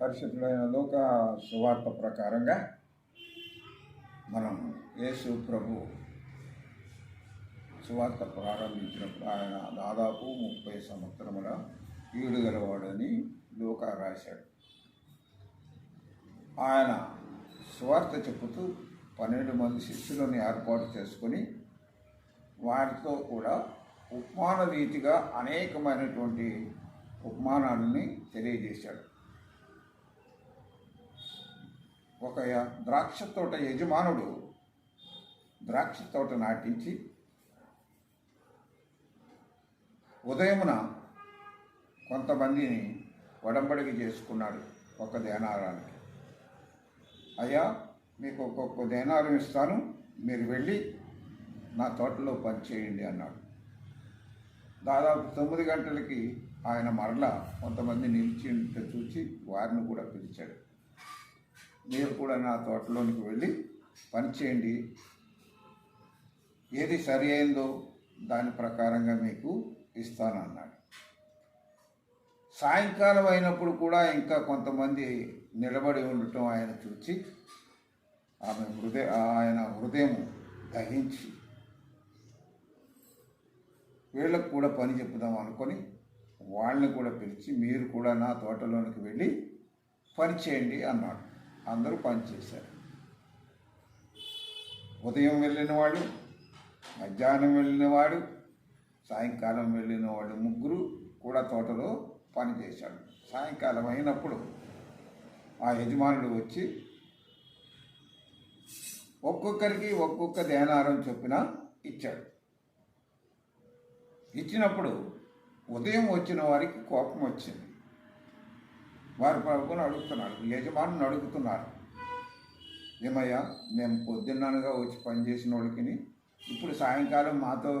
పరిశుద్ధుడైన లోక సువార్త ప్రకారంగా మనం యేసు ప్రభు సువార్త ప్రారంభించినప్పుడు ఆయన దాదాపు ముప్పై సంవత్సరముల ఈడు గలవాడని లోక రాశాడు. ఆయన సువార్త చెప్పుతూ పన్నెండు మంది శిష్యులను ఏర్పాటు చేసుకొని వారితో కూడా ఉపమాన రీతిగా అనేకమైనటువంటి ఉపమానాలని తెలియజేశాడు. ఒక ద్రాక్ష తోట యజమానుడు ద్రాక్ష తోట నాటించి ఉదయమున కొంతమందిని వడంబడికి చేసుకున్నాడు ఒక దేనారానికి. అయ్యా మీకు ఒక్కొక్క దేనారం ఇస్తాను మీరు వెళ్ళి నా తోటలో పనిచేయండి అన్నాడు. దాదాపు తొమ్మిది గంటలకి ఆయన మరలా కొంతమంది నిలిచి ఉంటే చూసి వారిని కూడా పిలిచాడు. మీరు కూడా నా తోటలోనికి వెళ్ళి పని చేయండి. ఏది సరి అయిందో దాని ప్రకారంగా మీకు ఇస్తానన్నాడు. సాయంకాలం అయినప్పుడు కూడా ఇంకా కొంతమంది నిలబడి ఉండటం ఆయన చూచి ఆమె హృదయ ఆయన హృదయం దహించి వీళ్ళకు కూడా పని చెప్పుదాం అనుకొని వాళ్ళని కూడా పిలిచి మీరు కూడా నా తోటలోనికి వెళ్ళి పని చేయండి అన్నాడు. అందరూ పని చేశారు ఉదయం వెళ్ళిన వాడు మధ్యాహ్నం వెళ్ళిన వాడు సాయంకాలం వెళ్ళిన వాడు ముగ్గురు కూడా తోటలో పని చేశాడు సాయంకాలం అయినప్పుడు ఆ యజమానుడు వచ్చి ఒక్కొక్కరికి ఒక్కొక్క ధ్యానారం చొప్పున ఇచ్చాడు. ఇచ్చినప్పుడు ఉదయం వచ్చిన వారికి కోపం వచ్చింది. వారు పడుకొని అడుగుతున్నారు. యజమానుని అడుగుతున్నారు. ఏమయ్యా మేము పొద్దున్ననగా వచ్చి పనిచేసిన వాళ్ళకి ఇప్పుడు సాయంకాలం మాతో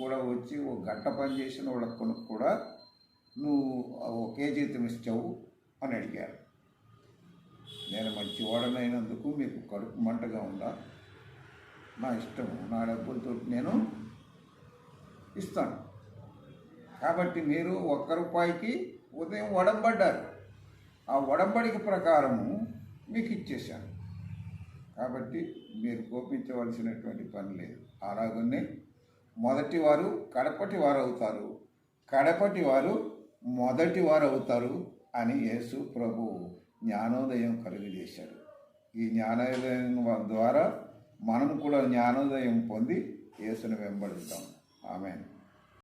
కూడా వచ్చి ఓ గంట పని చేసిన వాళ్ళకు కూడా నువ్వు ఒకే జీతం ఇచ్చావు అని అడిగారు. నేను మంచివాడనైనందుకు మీకు కడుపు మంటగా ఉందా? నా ఇష్టం నా డబ్బులతో నేను ఇస్తాను. కాబట్టి మీరు ఒక్క రూపాయికి ఉదయం వడంబడ్డారు. ఆ ఒడంబడిక ప్రకారము మీకు ఇచ్చేశాను. కాబట్టి మీరు కోపించవలసినటువంటి పని లేదు. అలాగనే మొదటి వారు కడపటి వారు అవుతారు. కడపటి వారు మొదటి వారు అవుతారు అని యేసు ప్రభు జ్ఞానోదయం కలుగజేశాడు. ఈ జ్ఞానోదయం ద్వారా మనం కూడా జ్ఞానోదయం పొంది యేసును వెంబడుతాం ఆమెను.